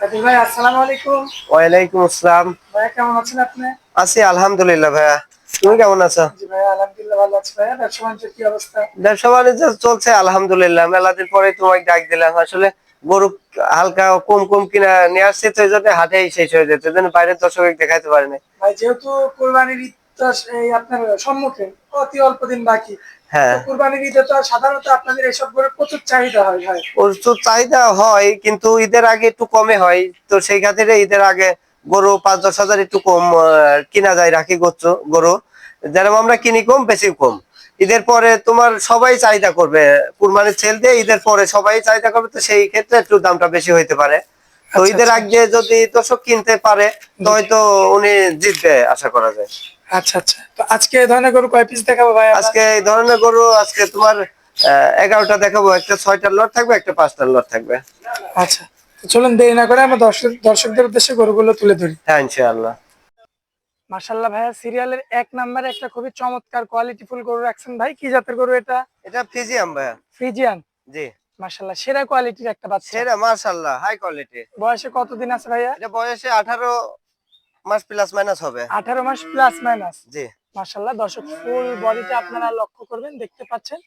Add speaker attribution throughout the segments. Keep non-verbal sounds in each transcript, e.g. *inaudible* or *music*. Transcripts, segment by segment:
Speaker 1: কাদির ভাই আসসালামু আলাইকুম।
Speaker 2: ওয়ালাইকুম আসসালাম।
Speaker 1: ভাইয়া কেমন আছেন আপনি?
Speaker 2: আছি আলহামদুলিল্লাহ ভাইয়া। তুমি কেমন আছো?
Speaker 1: জি ভাইয়া আলহামদুলিল্লাহ ভালো আছি ভাইয়া। ব্যবসা বাণিজ্যের কি অবস্থা?
Speaker 2: ব্যবসা বাণিজ্য চলছে আলহামদুলিল্লাহ। মেলাদিন পরে তোমাকে ডাক দিলাম। আসলে গরু হালকা কম কম কিনা নিয়ে আসছে তো এই জন্য হাটেই শেষ হয়ে যেত এই জন্য বাইরের দর্শক দেখাইতে পারে না
Speaker 1: ভাই যেহেতু কোরবানির ঈদ আপনার সম্মুখে অতি অল্প দিন বাকি।
Speaker 2: হ্যাঁ।
Speaker 1: তো ঈদে তো সাধারণত আপনাদের এইসব গরুর প্রচুর চাহিদা হয় ভাই।
Speaker 2: প্রচুর চাহিদা হয় কিন্তু ঈদের আগে একটু কমে হয়। তো সেই খাতিরে ঈদের আগে গরু পাঁচ দশ হাজার একটু কম কিনা যায় রাখি গরু। যেরকম আমরা কিনি কম বেশি কম। ঈদের পরে তোমার সবাই চাহিদা করবে। কুরবানির ছেল দিয়ে ঈদের পরে সবাই চাহিদা করবে তো সেই ক্ষেত্রে একটু দামটা বেশি হইতে পারে। তো
Speaker 1: আচ্ছা,
Speaker 2: ঈদের
Speaker 1: আচ্ছা।
Speaker 2: আগে যদি দর্শক কিনতে পারে তো হয়তো উনি জিতবে আশা করা যায়।
Speaker 1: আচ্ছা আচ্ছা। তো আজকে এই ধরনের গরু কয় পিস দেখাবো ভাই
Speaker 2: আজকে এই ধরনের গরু আজকে তোমার এগারোটা দেখাবো। একটা ছয়টার লট থাকবে একটা পাঁচটার লট থাকবে।
Speaker 1: আচ্ছা। চলুন দেরি না করে আমরা দর্শক দর্শকদের উদ্দেশ্যে গরুগুলো তুলে ধরি।
Speaker 2: হ্যাঁ ইনশাআল্লাহ।
Speaker 1: মার্শাল্লাহ ভাইয়া সিরিয়ালের এক নম্বরে একটা খুবই চমৎকার কোয়ালিটি ফুল গরু রাখছেন ভাই। কি জাতের গরু এটা?
Speaker 2: এটা ফিজিয়াম ভাইয়া।
Speaker 1: ফ্রিজিয়ান?
Speaker 2: জি।
Speaker 1: মার্শাল্লাহ সেরা কোয়ালিটির একটা বাচ্চা।
Speaker 2: সেরা মার্শাল্লাহ হাই কোয়ালিটি
Speaker 1: বয়সে কতদিন আছে ভাইয়া?
Speaker 2: এটা বয়সে আঠারো মাস প্লাস মাইনাস হবে।
Speaker 1: আঠারো মাস প্লাস মাইনাস
Speaker 2: জি।
Speaker 1: মাশাআল্লাহ দর্শক ফুল বডিটা আপনারা লক্ষ্য করবেন দেখতে পাচ্ছেন।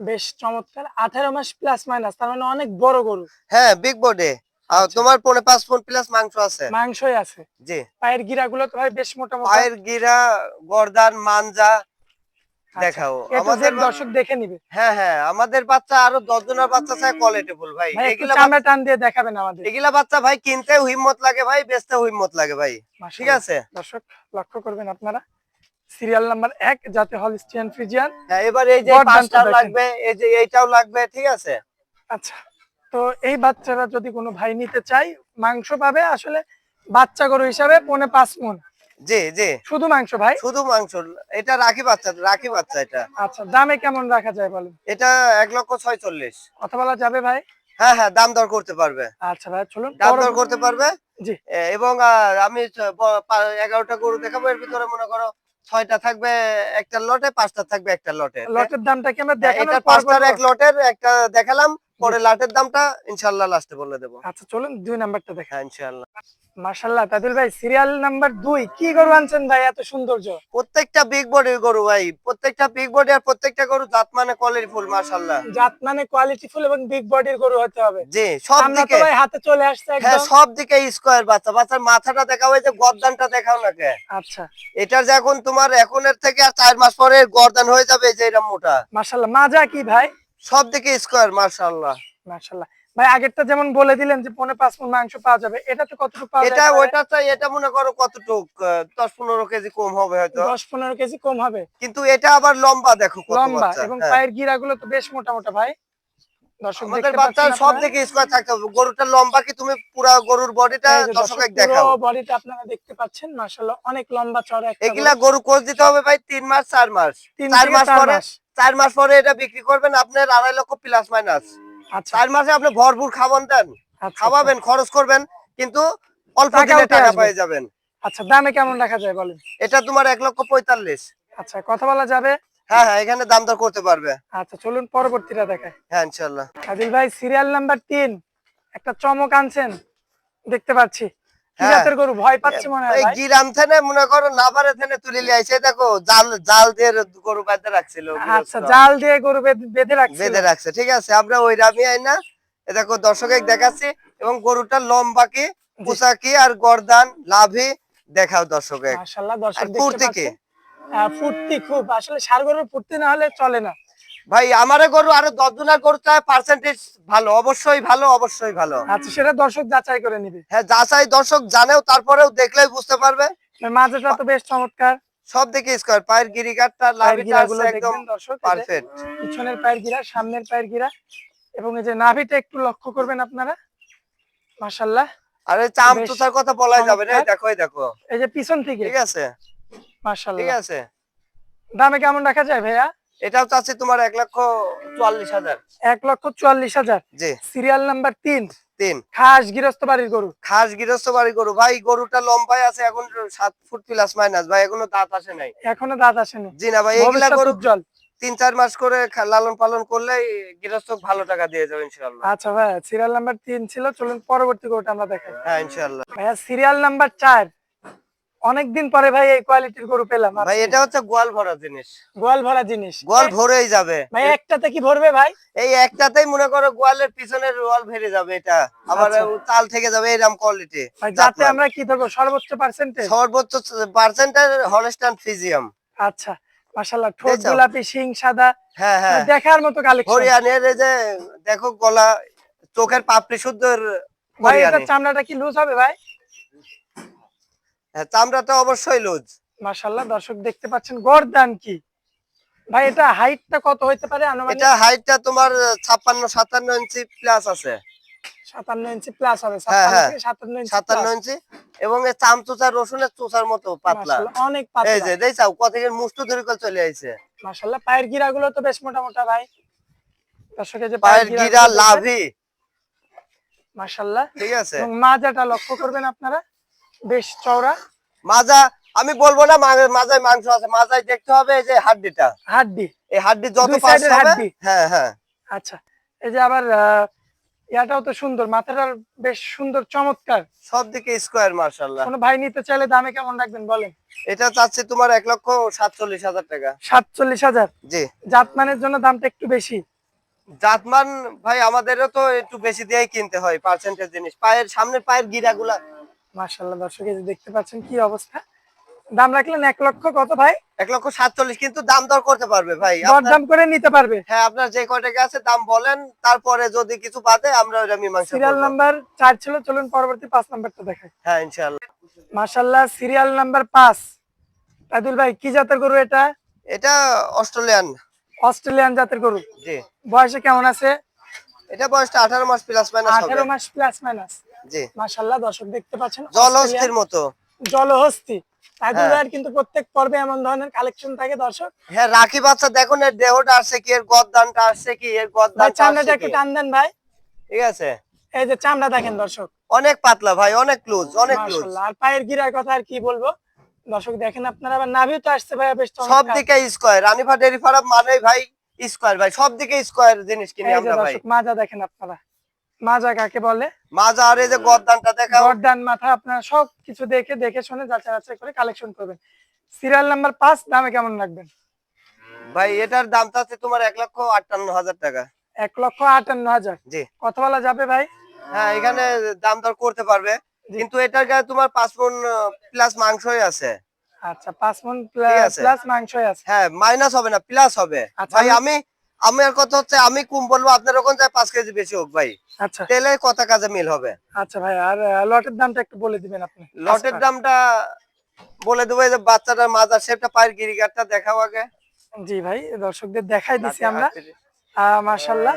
Speaker 1: বেশ চমৎকার আঠারো মাস প্লাস মাইনাস তার মানে অনেক বড় গরু।
Speaker 2: হ্যাঁ বিগ বডি আর তোমার পনে পাঁচ ফুট প্লাস মাংস আছে।
Speaker 1: মাংসই আছে।
Speaker 2: জি।
Speaker 1: পায়ের গিরা গুলো তো ভাই বেশ মোটা মোটা
Speaker 2: পায়ের গিরা গর্দান মানজা দেখাও। আমাদের
Speaker 1: দর্শক দেখে নিবে।
Speaker 2: হ্যাঁ হ্যাঁ আমাদের বাচ্চা আরও দশ জনের বাচ্চা চাই কোয়ালিটি ফুল ভাই। এগুলা
Speaker 1: টান দিয়ে দেখাবেন আমাদের।
Speaker 2: এগুলা বাচ্চা ভাই কিনতে হিম্মত লাগে ভাই বেচতে হিম্মত লাগে ভাই। ঠিক আছে?
Speaker 1: দর্শক লক্ষ্য করবেন আপনারা। সিরিয়াল নাম্বার এক যাতে হলিস্টিয়ান ফ্রিজিয়ান।
Speaker 2: হ্যাঁ এবার এই যে পাঁচটা লাগবে এই যে এইটাও লাগবে ঠিক আছে?
Speaker 1: আচ্ছা তো এই বাচ্চারা যদি কোনো ভাই নিতে চাই মাংস পাবে আসলে বাচ্চা গরু হিসাবে পনে পাঁচ মন।
Speaker 2: জি জি।
Speaker 1: শুধু মাংস ভাই?
Speaker 2: শুধু মাংস। এটা রাখি বাচ্চা রাখি বাচ্চা এটা।
Speaker 1: আচ্ছা দামে কেমন রাখা যায় বলেন?
Speaker 2: এটা এক লক্ষ ছয়চল্লিশ।
Speaker 1: কথা বলা যাবে ভাই?
Speaker 2: হ্যাঁ হ্যাঁ দাম দর করতে পারবে।
Speaker 1: আচ্ছা ভাই চলুন
Speaker 2: দাম দর করতে পারবে?
Speaker 1: জি।
Speaker 2: এবং আমি এগারোটা গরু দেখাবো এর ভিতরে মনে করো ছয়টা থাকবে একটা লটে পাঁচটা থাকবে একটা লটে।
Speaker 1: লটের দামটা কি আমরা
Speaker 2: হ্যাঁ, পাঁচটার এক লটের একটা দেখালাম পরে লাটের দামটা ইনশাল্লাহ লাস্টে বলে দেবো।
Speaker 1: আচ্ছা চলুন দুই নাম্বারটা দেখা।
Speaker 2: হ্যাঁ ইনশাল্লাহ
Speaker 1: মাশাল্লাহ তাদুল ভাই সিরিয়াল নাম্বার দুই কি গরু আনছেন ভাই এত সৌন্দর্য?
Speaker 2: প্রত্যেকটা বিগ বডির গরু ভাই প্রত্যেকটা বিগ বডি আর প্রত্যেকটা গরু জাত মানে কোয়ালিটি ফুল মাশাল্লাহ
Speaker 1: জাত মানে কোয়ালিটি ফুল এবং বিগ বডির গরু হতে হবে।
Speaker 2: জি সব দিকে।
Speaker 1: ভাই হাতে চলে আসছে
Speaker 2: হ্যাঁ সব দিকে স্কোয়ার বাচ্চা বাচ্চার মাথাটা দেখাও এই যে গর্দানটা দেখাও না কে?
Speaker 1: আচ্ছা।
Speaker 2: এটার যে এখন তোমার এখনের থেকে আর চার মাস পরে গর্দান হয়ে যাবে যে এরকম মোটা।
Speaker 1: মাশাল্লাহ মাজা কি ভাই?
Speaker 2: সব দিকে স্কোয়ার মার্শাল্লাহ
Speaker 1: মার্শাল্লাহ ভাই আগেরটা যেমন বলে দিলেন যে পনেরো পাঁচ মন মাংস পাওয়া যাবে এটা তো কতটুকু পাওয়া
Speaker 2: এটা ওইটা চাই এটা মনে করো কতটুক দশ পনেরো কেজি কম হবে হয়তো।
Speaker 1: দশ পনেরো কেজি কম হবে।
Speaker 2: কিন্তু এটা আবার লম্বা দেখো
Speaker 1: লম্বা এবং
Speaker 2: হ্যাঁ।
Speaker 1: পায়ের গিরা গুলো তো বেশ মোটা মোটা ভাই। দর্শক
Speaker 2: আমাদের
Speaker 1: দেখতে
Speaker 2: সব দিকে স্কোয়ার থাকতে হবে। গরুটা লম্বা কি তুমি পুরা গরুর বডিটা
Speaker 1: দর্শক,
Speaker 2: দর্শক
Speaker 1: পুরো বডিটা আপনারা দেখতে পাচ্ছেন মাশাআল্লাহ অনেক লম্বা চড়া একটা
Speaker 2: এগুলা
Speaker 1: গরু।
Speaker 2: গরু দিতে হবে ভাই তিন মাস চার মাস।
Speaker 1: তিন
Speaker 2: মাস পরে
Speaker 1: মাস।
Speaker 2: মাস পরে এটা বিক্রি করবেন আপনার আড়াই লক্ষ প্লাস মাইনাস
Speaker 1: আচ্ছা।
Speaker 2: চার মাসে আপনি ভরপুর খাবার দেন।
Speaker 1: আচ্ছা,
Speaker 2: খাওয়াবেন খরচ করবেন কিন্তু অল্প
Speaker 1: টাকা
Speaker 2: দিনে টাকা পেয়ে যাবেন।
Speaker 1: আচ্ছা দামে কেমন রাখা যায় বলেন?
Speaker 2: এটা তোমার এক লক্ষ পঁয়তাল্লিশ।
Speaker 1: আচ্ছা কথা বলা যাবে
Speaker 2: হ্যাঁ হ্যাঁ এখানে দাম দর করতে পারবে।
Speaker 1: আচ্ছা চলুন পরবর্তীটা দেখায়
Speaker 2: হ্যাঁ ইনশাল্লাহ
Speaker 1: আদিল ভাই সিরিয়াল নাম্বার তিন। একটা চমক আনছেন দেখতে পাচ্ছি।
Speaker 2: হ্যাঁ।
Speaker 1: গরু? ভয় পাচ্ছে মনে হয়
Speaker 2: গিরাম থেনে মনে করো নাবারে থেনে তুলে আইছে দেখো জাল জাল দিয়ে গরু বাঁধতে রাখছিল
Speaker 1: আচ্ছা জাল দিয়ে গরু বেঁধে- বেঁধে রাখছে।
Speaker 2: বেঁধে রাখছে ঠিক আছে? আমরা ওই রামি আই না। এ দেখো দর্শকে দেখাচ্ছি এবং গরুটার লম্বা কি কুচা কি আর গর্দান লাভি দেখাও দর্শকে
Speaker 1: মাশাআল্লাহ
Speaker 2: আর
Speaker 1: দর্শক দেখতে আহ, ফুর্তি খুব। আসলে সার গরুর ফুর্তি না হলে চলে না।
Speaker 2: ভাই আমারে গরু আরও দশ জনের গরু চায় পার্সেন্টেজ ভালো অবশ্যই ভালো অবশ্যই ভালো।
Speaker 1: আচ্ছা সেটা দর্শক যাচাই করে নিবে।
Speaker 2: হ্যাঁ যাচাই দর্শক জানেও তারপরেও দেখলেই বুঝতে পারবে।
Speaker 1: মাঝেটা তো বেশ চমৎকার।
Speaker 2: সব দিকে স্কোয়ার পায়ের গিরিকাটটা
Speaker 1: পায়ের
Speaker 2: লাভিটা একদম পারফেক্ট
Speaker 1: পিছনের পায়ের গিরা সামনের পায়ের গিরা এবং এই যে নাভিটা একটু লক্ষ্য করবেন আপনারা। মাশাআল্লাহ।
Speaker 2: আরে চাম তুষার কথা বলাই যাবে না দেখো দেখো।
Speaker 1: এই যে পিছন থেকে।
Speaker 2: ঠিক আছে। ঠিক আছে।
Speaker 1: দামে কেমন রাখা যায় ভাইয়া?
Speaker 2: এটাও চাচ্ছি তোমার এক লক্ষ চুয়াল্লিশ হাজার।
Speaker 1: এক লক্ষ চুয়াল্লিশ হাজার।
Speaker 2: জি।
Speaker 1: সিরিয়াল নাম্বার তিন।
Speaker 2: তিন।
Speaker 1: খাস গৃহস্থ বাড়ির গরু।
Speaker 2: খাস গৃহস্থ গরু। ভাই গরুটা লম্বায় আছে এখন সাত ফুট প্লাস মাইনাস ভাই এখনও দাঁত আসে নাই।
Speaker 1: এখনও দাঁত আসেনি।
Speaker 2: জি না ভাই এগুলা গরু
Speaker 1: উজ্জ্বল।
Speaker 2: তিন চার মাস করে লালন পালন করলে গৃহস্থ ভালো টাকা দিয়ে যাবে
Speaker 1: আচ্ছা ভাইয়া সিরিয়াল নাম্বার তিন ছিল চলুন পরবর্তী গরুটা আমরা দেখাই।
Speaker 2: হ্যাঁ ইনশাল্লাহ
Speaker 1: ভাইয়া সিরিয়াল নাম্বার চার। অনেকদিন পরে ভাই এই কোয়ালিটির গরু পেলাম।
Speaker 2: ভাই এটা হচ্ছে গোয়াল ভরা জিনিস।
Speaker 1: গোয়াল ভরা জিনিস।
Speaker 2: গোয়াল ভরেই যাবে।
Speaker 1: ভাই একটাতে কি ভরবে ভাই?
Speaker 2: এই একটাতেই মনে করো গোয়ালের পিছনের ওয়াল ভেরে যাবে এটা। আবার
Speaker 1: আচ্ছা।
Speaker 2: তাল থেকে যাবে এরকম কোয়ালিটি
Speaker 1: যাতে আমরা কি ধরবো সর্বোচ্চ পার্সেন্টেজ
Speaker 2: সর্বোচ্চ পার্সেন্টের হলস্টান ফিজিয়াম
Speaker 1: আচ্ছা মাশাল্লাহ ঠোঁট গোলাপি শিং সাদা।
Speaker 2: হ্যাঁ হ্যাঁ।
Speaker 1: দেখার মতো কালেকশন
Speaker 2: হরিয়ানের এই যে দেখো গলা চোখের পাপড়ি শুদ্ধ
Speaker 1: ভাই এটা চামড়াটা কি লুজ হবে ভাই?
Speaker 2: হ্যাঁ, চামড়াটা অবশ্যই লুজ।
Speaker 1: মাশাল্লাহ দর্শক দেখতে পাচ্ছেন গরদান কি? ভাই এটা হাইটটা কত হইতে পারে? আনুমানিক?
Speaker 2: এটা হাইটটা তোমার ছাপ্পান্ন সাতান্ন ইঞ্চি প্লাস আছে।
Speaker 1: সাতান্ন ইঞ্চি প্লাস হবে
Speaker 2: হ্যাঁ, হ্যাঁ।
Speaker 1: সাতান্ন ইঞ্চি
Speaker 2: সাতান্ন
Speaker 1: plus।
Speaker 2: ইঞ্চি। এবং এই রসুনের মতো পাতলা।
Speaker 1: মাশাআল্লাহ, অনেক
Speaker 2: এই যে দেখছাও কত মুষ্ট ধরে করে চলে আইছে।
Speaker 1: মাশাল্লাহ পায়ের গিরা গুলো তো বেশ মোটা মোটা ভাই দর্শকের যে
Speaker 2: পায়ের গিরা লাভি।
Speaker 1: মাশাল্লাহ
Speaker 2: ঠিক আছে।
Speaker 1: এবং মাজাটা লক্ষ্য করবেন আপনারা। বেশ চওড়া।
Speaker 2: মাজা আমি বলব না মাজায় মাংস আছে। মাজায় দেখতে হবে এই যে হাড্ডিটা।
Speaker 1: হাড্ডি।
Speaker 2: এই হাড্ডি যত পাশ হবে হ্যাঁ হ্যাঁ।
Speaker 1: আচ্ছা। এই যে আবার ইয়াটাও তো সুন্দর। মাথাটার বেশ সুন্দর চমৎকার।
Speaker 2: সব দিকে স্কোয়ার মার্শাল্লাহ
Speaker 1: কোনো ভাই নিতে চাইলে দামে কেমন রাখবেন বলেন?
Speaker 2: এটা চাচ্ছি তোমার এক লক্ষ সাতচল্লিশ হাজার টাকা।
Speaker 1: সাতচল্লিশ হাজার?
Speaker 2: জি।
Speaker 1: জাতমানের জন্য দামটা একটু বেশি।
Speaker 2: জাতমান ভাই আমাদেরও তো একটু বেশি দিয়েই কিনতে হয় পার্সেন্টেজ জিনিস। পায়ের সামনের পায়ের গিরাগুলা
Speaker 1: মাশাল্লাহ দর্শক এই যে দেখতে পাচ্ছেন কি অবস্থা? দাম রাখলেন এক লক্ষ কত ভাই?
Speaker 2: এক লক্ষ সাতচল্লিশ কিন্তু দাম দর করতে পারবে ভাই।
Speaker 1: দরদাম করে নিতে পারবে।
Speaker 2: হ্যাঁ আপনার যে কয় আছে দাম বলেন তারপরে যদি কিছু বাদে আমরা ওটা মীমাংসা
Speaker 1: সিরিয়াল নাম্বার চার ছিল চলুন পরবর্তী পাঁচ নাম্বারটা দেখাই।
Speaker 2: হ্যাঁ ইনশাল্লাহ
Speaker 1: মাশাল্লাহ সিরিয়াল নাম্বার পাঁচ। তাইদুল ভাই কি জাতের গরু এটা?
Speaker 2: এটা অস্ট্রেলিয়ান।
Speaker 1: অস্ট্রেলিয়ান জাতের গরু।
Speaker 2: জি।
Speaker 1: বয়সে কেমন আছে?
Speaker 2: এটা বয়সটা আঠারো মাস প্লাস মাইনাস
Speaker 1: আঠারো মাস প্লাস মাইনাস
Speaker 2: জি।
Speaker 1: মাশাল্লাহ দর্শক দেখতে পাচ্ছেন
Speaker 2: জলহস্তির মতো।
Speaker 1: জলহস্তি।
Speaker 2: হ্যাঁ।
Speaker 1: ভাইয়ের কিন্তু প্রত্যেক পর্বে এমন ধরনের কালেকশন থাকে দর্শক।
Speaker 2: হ্যাঁ রাখি বাচ্চা দেখুন এর দেহটা আসছে কি এর গদ্দানটা আসছে কি এর
Speaker 1: ভাই চামড়াটা একটু টান দেন ভাই।
Speaker 2: ঠিক আছে।
Speaker 1: এই যে চামড়া দেখেন দর্শক।
Speaker 2: অনেক পাতলা ভাই অনেক অনেক লুজ
Speaker 1: আর পায়ের গিরার কথা আর কি বলব? দর্শক দেখেন আপনারা আবার নাভিও তো আসছে ভাই বেশ
Speaker 2: সব দিকে স্কোয়ার রানীফা ডেরি ফার্ম মানে ভাই স্কোয়ার ভাই সব দিকে স্কোয়ার জিনিস কিনি আমরা ভাই।
Speaker 1: মাজা দেখেন আপনারা। মাজা কাকে বলে?
Speaker 2: মাজা আর এই যে গদ্দানটা দেখাও।
Speaker 1: গর্দান মাথা আপনারা সব কিছু দেখে দেখে শুনে যাচাই বাছাই করে কালেকশন করবেন। সিরিয়াল নাম্বার পাঁচ দামে কেমন রাখবেন?
Speaker 2: ভাই এটার দামটা আছে তোমার এক লক্ষ আটান্ন হাজার টাকা।
Speaker 1: এক লক্ষ আটান্ন হাজার?
Speaker 2: জি।
Speaker 1: কথা বলা যাবে ভাই?
Speaker 2: হ্যাঁ এখানে দাম দর করতে পারবে। কিন্তু এটার গায়ে তোমার পাঁচ মন প্লাস মাংসই আছে।
Speaker 1: আচ্ছা পাঁচ মন। প্লাস মাংসই আছে।
Speaker 2: হ্যাঁ মাইনাস হবে না প্লাস হবে।
Speaker 1: আচ্ছা,
Speaker 2: ভাই আমি আমার কথা হচ্ছে আমি কম বলব আপনার ওখানে যায় পাঁচ কেজি বেশি হোক ভাই।
Speaker 1: আচ্ছা।
Speaker 2: তেলে কথা কাজে মিল হবে?
Speaker 1: আচ্ছা ভাই আর লটের দামটা একটু বলে দিবেন আপনি।
Speaker 2: লটের দামটা বলে দেবো যে বাচ্চাটার মাজার শেপটা পায়ের গিরিগারটা দেখাও আগে।
Speaker 1: জি ভাই দর্শকদের দেখাই দিছি আমরা। মাশাল্লাহ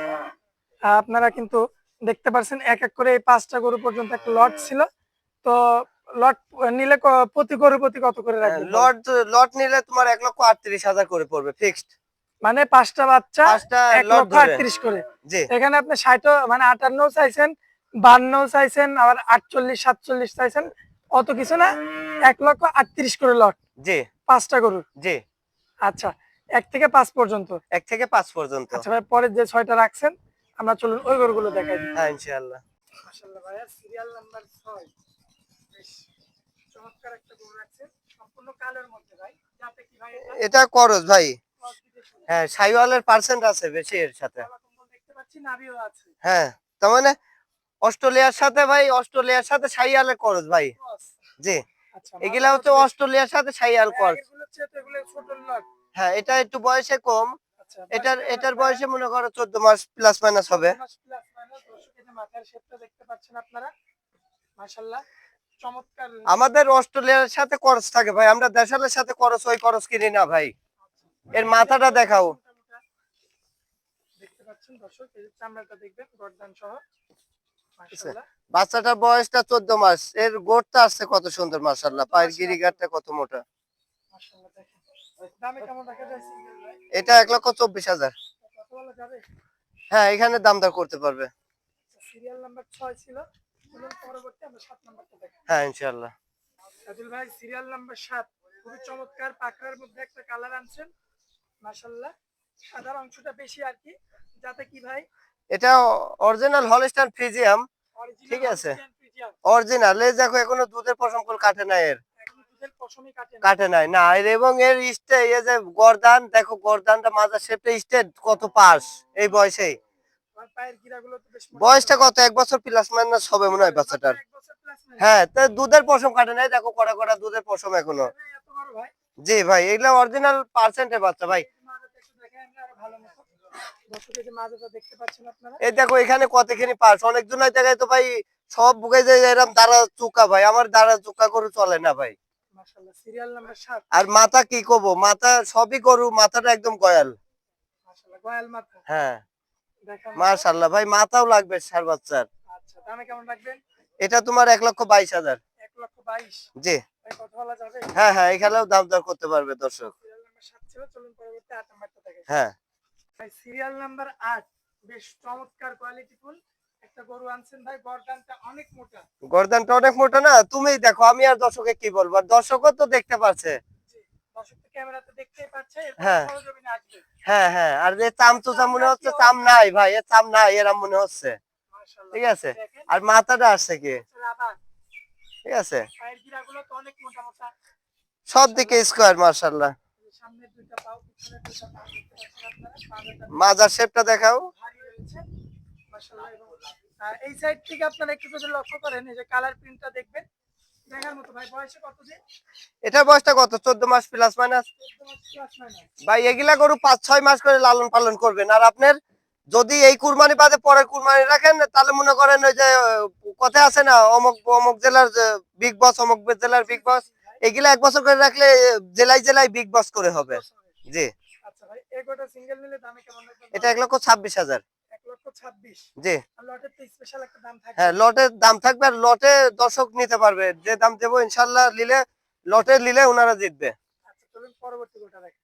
Speaker 1: আপনারা কিন্তু দেখতে পারছেন এক এক করে এই পাঁচটা গরু পর্যন্ত একটা লট ছিল। তো লট নিলে প্রতি গরু প্রতি কত করে রাখবেন?
Speaker 2: লট লট নিলে তোমার এক লক্ষ আটত্রিশ হাজার করে পড়বে ফিক্সড
Speaker 1: মানে পাঁচটা বাচ্চা এক লক্ষ আটত্রিশ করে। এখানে আপনি ষাট মানে আটান্ন চাইছেন বান্ন চাইছেন আবার আটচল্লিশ সাতচল্লিশ চাইছেন অত কিছু না এক লক্ষ আটত্রিশ করে লট।
Speaker 2: জি।
Speaker 1: পাঁচটা গরুর।
Speaker 2: জি।
Speaker 1: আচ্ছা এক থেকে পাঁচ পর্যন্ত।
Speaker 2: এক থেকে পাঁচ পর্যন্ত।
Speaker 1: আচ্ছা ভাই পরের যে ছয়টা রাখছেন আমরা চলুন ওই গরুগুলো দেখাই
Speaker 2: হ্যাঁ ইনশাআল্লাহ।
Speaker 1: মাশাআল্লাহ ভাইয়া সিরিয়াল নাম্বার 6 বেশ চমৎকার একটা গরু রাখছেন সম্পূর্ণ কালোর মধ্যে ভাই যাতে কি ভাই এটা
Speaker 2: করস ভাই। হ্যাঁ সাইওয়ালের পার্সেন্ট আছে বেশি এর সাথে। হ্যাঁ তার মানে অস্ট্রেলিয়ার সাথে ভাই অস্ট্রেলিয়ার সাথে সাইয়ালের করস ভাই। জি
Speaker 1: আচ্ছা
Speaker 2: এগুলা হচ্ছে অস্ট্রেলিয়ার সাথে সাইয়াল
Speaker 1: ছোট লট
Speaker 2: হ্যাঁ এটা একটু বয়সে কম।
Speaker 1: আচ্ছা
Speaker 2: এটার এটার বয়সে মনে করো চোদ্দ মাস প্লাস মাইনাস হবে। আমাদের অস্ট্রেলিয়ার সাথে করস থাকে ভাই আমরা দেশালের সাথে করস ওই করস কিনি না ভাই। এর মাথাটা দেখাও।
Speaker 1: দেখতে পাচ্ছেন দর্শক এই চামড়াটা দেখবেন গর্দান সহ।
Speaker 2: বাচ্চাটার বয়সটা চোদ্দ মাস। এর গোড়টা আসছে কত সুন্দর মাসাল্লাহ পায়ের গিরিগারটা কত মোটা।
Speaker 1: দামে
Speaker 2: এটা এক লক্ষ চব্বিশ হাজার। হ্যাঁ এখানে দাম দর করতে পারবে।
Speaker 1: সিরিয়াল নাম্বার 6 ছিল। পরবর্তী আমরা 7 নাম্বারটা দেখি।
Speaker 2: হ্যাঁ ইনশাল্লাহ
Speaker 1: ভাই সিরিয়াল নাম্বার 7 খুবই চমৎকার পাকড়ার মধ্যে একটা কালার আনছেন। মাশাআল্লাহ। সাদার অংশটা বেশি আর কি। যাতে কি ভাই?
Speaker 2: এটা অরিজিনাল হলস্টাইন ফ্রিজিয়াম ঠিক আছে। অরিজিনাল এই দেখো এখনও দুধের পশম কল কাটে নাই এর।
Speaker 1: এখনও দুধের পশমই কাটে
Speaker 2: নাই। না এর এবং এর স্টে এই যে গর্দান দেখো গর্দানটা মাজার শেপটা স্টেট কত পাস এই বয়সটা কত? এক বছর প্লাস মাইনাস হবে মনে হয় বাচ্চাটার। হ্যাঁ তা দুধের পশম কাটে নাই। দেখো কড়া কড়া দুধের পশম
Speaker 1: এখনও।
Speaker 2: জি ভাই এগুলা অরিজিনাল পার্সেন্টের বাচ্চা ভাই।
Speaker 1: এই
Speaker 2: দেখো এখানে কতখানি অনেক জনের জায়গায় তো ভাই সব বুকে যে এরকম দাঁড়া চুকা ভাই আমার দাঁড়া চুকা করে চলে না ভাই।
Speaker 1: সিরিয়াল
Speaker 2: আর মাথা কি করব? মাথা সবই মাথাটা একদম গয়াল। হ্যাঁ। মার্শাল্লাহ ভাই মাথাও লাগবে সার বাচ্চার।
Speaker 1: আচ্ছা
Speaker 2: এটা তোমার এক লক্ষ বাইশ হাজার।
Speaker 1: 1 লক্ষ 22
Speaker 2: জি।
Speaker 1: ভাই কথা বলা যাবে?
Speaker 2: হ্যাঁ হ্যাঁ এখানেও দাম দর করতে পারবে দর্শক।
Speaker 1: সিরিয়াল নাম্বার 7 ছিল চলুন পরবর্তী 8 নাম্বারটা দেখেন
Speaker 2: হ্যাঁ।
Speaker 1: সিরিয়াল নাম্বার 8 বেশ চমৎকার কোয়ালিটিফুল একটা গরু আনছেন ভাই বরদানটা অনেক মোটা।
Speaker 2: গর্দানটা অনেক মোটা না? তুমিই দেখো আমি আর দর্শকে কি বলব? আর দর্শকও তো দেখতে পাচ্ছে হ্যাঁ। হ্যাঁ হ্যাঁ আর যে চাম চুচা মনে হচ্ছে চাম নাই ভাই চাম নাই মনে হচ্ছে। ঠিক আছে? আর মাথাটা আসছে কি? ঠিক আছে? সব দিকে স্কোয়ার মার্শাল্লাহ মাজার শেপটা দেখাও।
Speaker 1: এই সাইড থেকে আপনারা একটু যদি লক্ষ্য করেন এই যে কালার প্রিন্টটা দেখবেন ভাই বয়সে কত দিন?
Speaker 2: এটার বয়সটা কত? চোদ্দ মাস প্লাস মাইনাস
Speaker 1: 14 মাস প্লাস মাইনাস
Speaker 2: ভাই এগুলা গরু পাঁচ ছয় মাস করে লালন পালন করবেন। আর আপনার যদি এই কুরবানি বাদে পরের কুরবানি রাখেন তাহলে মনে করেন ওই যে কথা আছে না অমুক অমুক জেলার বিগ বস অমুক জেলার বিগ বস এগুলা এক বছর করে রাখলে জেলায় জেলায় বিগ বস করে হবে। জি।
Speaker 1: আচ্ছা
Speaker 2: এটা এক লক্ষ ছাব্বিশ হাজার। জি। হ্যাঁ লটের দাম থাকবে আর লটে দর্শক নিতে পারবে। যে দাম দেবো ইনশাল্লাহ নিলে লটে নিলে ওনারা জিতবে।
Speaker 1: পরবর্তী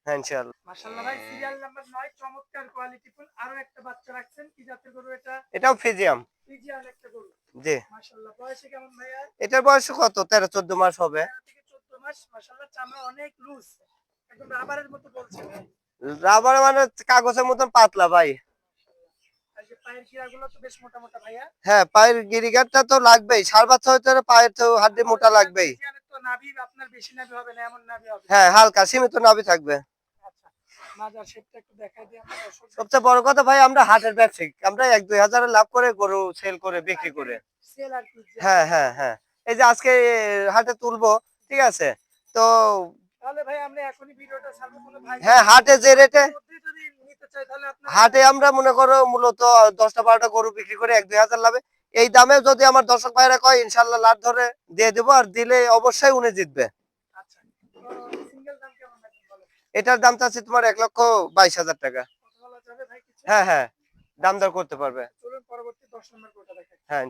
Speaker 2: হ্যাঁ ইনশাল্লাহ
Speaker 1: মাশাআল্লাহ ভাই সিরিয়াল নাম্বার 9 চমৎকার কোয়ালিটিফুল আরও একটা বাচ্চা রাখছেন কি জাতের গরু এটা?
Speaker 2: এটাও ফিজিয়াম
Speaker 1: ফ্রিজিয়ান একটা গরু।
Speaker 2: জি।
Speaker 1: মাশাআল্লাহ বয়সে কেমন ভাইয়া?
Speaker 2: এটার বয়স কত? তেরো চোদ্দ মাস হবে।
Speaker 1: 13 14 মাস মাশাআল্লাহ চামড়া অনেক লুজ একদম রাবারের মতো বলছে
Speaker 2: রাবার মানে কাগজের মতন পাতলা ভাই।
Speaker 1: পায়ের গিরাগুলো তো বেশ মোটা মোটা ভাইয়া।
Speaker 2: হ্যাঁ পায়ের গিরিগারটা তো লাগবেই। সার বাচ্চা হইতে পায়ের তো হাড্ডি মোটা লাগবেই।
Speaker 1: নাভি আপনার বেশি নাভি হবে না এমন নাভি হবে?
Speaker 2: হ্যাঁ হালকা সীমিত নাভি থাকবে।
Speaker 1: আচ্ছা মাজার শেপটা একটু দেখাই দিই আমরা দর্শক
Speaker 2: সবচেয়ে বড় কথা ভাই আমরা হাটের ব্যবসায়ী। আমরা এক দুই হাজারের লাভ করে গরু সেল করে বিক্রি করে।
Speaker 1: সেল আর কি
Speaker 2: হ্যাঁ হ্যাঁ হ্যাঁ। এই যে আজকে হাটে তুলবো ঠিক আছে? তো হ্যাঁ যে রেটে হাটে আমরা মনে করো মূলত দশটা বারোটা গরু বিক্রি করে এক দুই হাজার লাভে এই দামে যদি আমার দর্শক ভাইরা কয় ইনশাল্লাহ লাট ধরে দিয়ে দেবো আর দিলে অবশ্যই উনি জিতবে।
Speaker 1: আচ্ছা।
Speaker 2: এটার দাম চাচ্ছি তোমার এক লক্ষ বাইশ হাজার টাকা। হ্যাঁ হ্যাঁ। দাম দর করতে পারবে।
Speaker 1: চলুন পরবর্তী 10 নম্বর গরুটা দেখাই।
Speaker 2: হ্যাঁ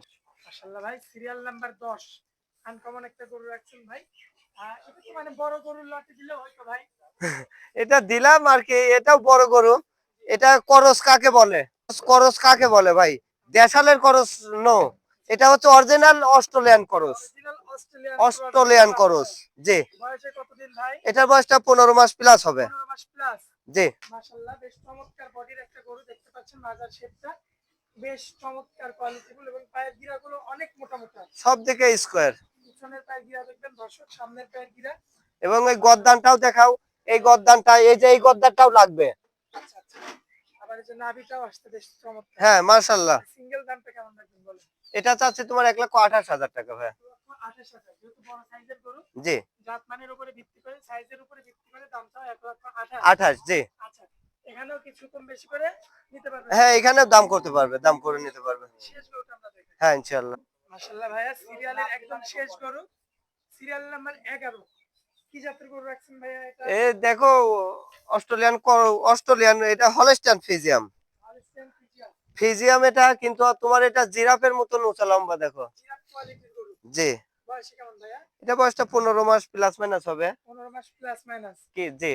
Speaker 1: ভাই সিরিয়াল নাম্বার 10 আনকমন একটা গরু রাখছেন ভাই। আহ, এটা তো মানে বড় গরুর লটে দিলে হয়তো ভাই। *laughs*
Speaker 2: এটা দিলাম আর কি এটাও বড় গরু। এটা করস কাকে বলে? করস কাকে বলে ভাই? দেশালের করস নো এটা হচ্ছে অরিজিনাল অস্ট্রেলিয়ান করস
Speaker 1: অস্ট্রেলিয়ান
Speaker 2: করস জি। এটার বয়সটা পনেরো মাস প্লাস হবে।
Speaker 1: 15 মাস প্লাস
Speaker 2: জি।
Speaker 1: বেশ চমৎকার বডির একটা গরু দেখতে পাচ্ছেন মাজার শেপটা। বেশ চমৎকার কোয়ালিটিফুল এবং পায়ের গিরাগুলো অনেক মোটা মোটা
Speaker 2: সব দিকে স্কোয়ার
Speaker 1: পিছনের পায়ের গিরা দেখবেন দর্শক সামনের পায়ের গিরা।
Speaker 2: এবং এই গদ্দানটাও দেখাও এই গদ্দানটা এই যে এই গদ্দানটাও লাগবে।
Speaker 1: আচ্ছা আচ্ছা। আবার এই যে নাভিটাও আসতে বেশ চমৎকার।
Speaker 2: হ্যাঁ
Speaker 1: সিঙ্গেল দামটা কেমন রাখবেন বলেন?
Speaker 2: এটা চাচ্ছি তোমার এক লক্ষ আঠাশ হাজার টাকা ভাই
Speaker 1: হাজার যেহেতু বড় সাইজের গরু
Speaker 2: জি।
Speaker 1: জাতমানের উপরে ভিত্তি করে সাইজের উপরে ভিত্তি করে দামটাও এক লক্ষ আঠাশ।
Speaker 2: আঠাশ জি।
Speaker 1: আচ্ছা এখানেও কিছু কম বেশি করে নিতে পারবেন?
Speaker 2: হ্যাঁ এখানে দাম করতে পারবে দাম করে নিতে পারবে।
Speaker 1: শেষ গরুটা আমরা দেখি
Speaker 2: হ্যাঁ ইনশাল্লাহ
Speaker 1: মাশাআল্লাহ ভাইয়া সিরিয়ালের একদম শেষ গরু সিরিয়াল নাম্বার এগারো। কি জাতের গরু রাখছেন ভাইয়া এটা?
Speaker 2: এ দেখো অস্ট্রেলিয়ান অস্ট্রেলিয়ান এটা হলস্টাইন ফিজিয়াম। ফিজিয়াম। এটা কিন্তু তোমার এটা জিরাফের মতো উঁচা লম্বা দেখো। জি। এটা বয়সটা পনেরো মাস প্লাস মাইনাস হবে। কি? জি।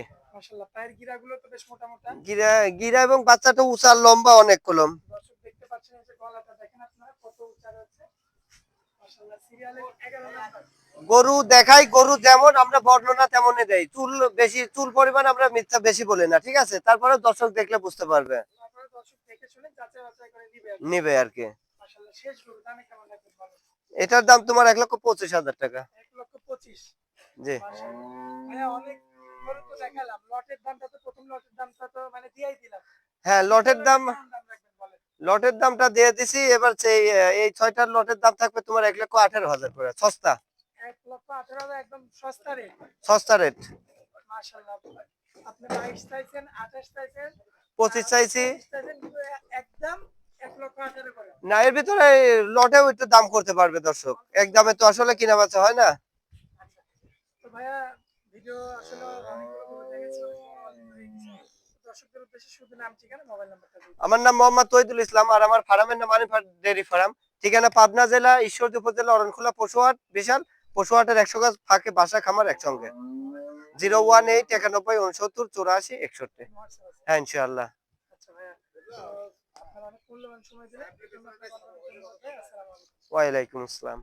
Speaker 2: গিরা গিরা এবং বাচ্চাটা উঁচা লম্বা অনেক কলম।
Speaker 1: দেখতে পাচ্ছেন গলাটা দেখেন আপনারা কত উঁচা রয়েছে মাশাআল্লাহ সিরিয়ালের 11 নাম্বার
Speaker 2: গরু দেখাই গরু যেমন আমরা বর্ণনা তেমনই দেই। চুল বেশি চুল পরিমাণ আমরা মিথ্যা বেশি বলি না ঠিক আছে? তারপরে দর্শক দেখলে বুঝতে পারবে।
Speaker 1: নিবে আর কি।
Speaker 2: এটার দাম তোমার এক লক্ষ পঁচিশ হাজার টাকা। জি।
Speaker 1: দেখালাম লটের মানে
Speaker 2: হ্যাঁ লটের দাম
Speaker 1: কেমন দাম রাখবেন বলেন
Speaker 2: লটের দামটা দিয়ে দিছি এবার সেই এই ছয়টার লটের দাম থাকবে তোমার এক লক্ষ আঠারো হাজার করে সস্তা।
Speaker 1: সস্তা রেট
Speaker 2: পঁচিশ চাইছি। না এর ভিতরে লটেও একটু দাম করতে পারবে দর্শক। এক দামে তো আসলে কিনা বেচা হয় না।
Speaker 1: আচ্ছা। ভাইয়া ভিডিও আসলে অনেকগুলো গরু দেখেছি অনেকগুলো অনেক হয়ে গেছে। দর্শকদের উদ্দেশ্যে শুধু নাম ঠিকানা মোবাইল নাম্বারটা দিন
Speaker 2: আমার নাম মোহাম্মদ তৈদুল ইসলাম আর আমার ফার্মের নাম আনিফার ডেয়ারি ফার্ম। ঠিকানা পাবনা জেলা ঈশ্বরদী উপজেলা অরণখোলা পশুহাট বিশাল। পশুহাটের একশো গাছ ফাঁকে বাসা খামার একসঙ্গে জিরো ওয়ান এইট একানব্বই উনসত্তর চৌরাশি একষট্টি। হ্যাঁ ইনশাআল্লাহ।
Speaker 1: আচ্ছা
Speaker 2: ওয়ালাইকুম আসসালাম।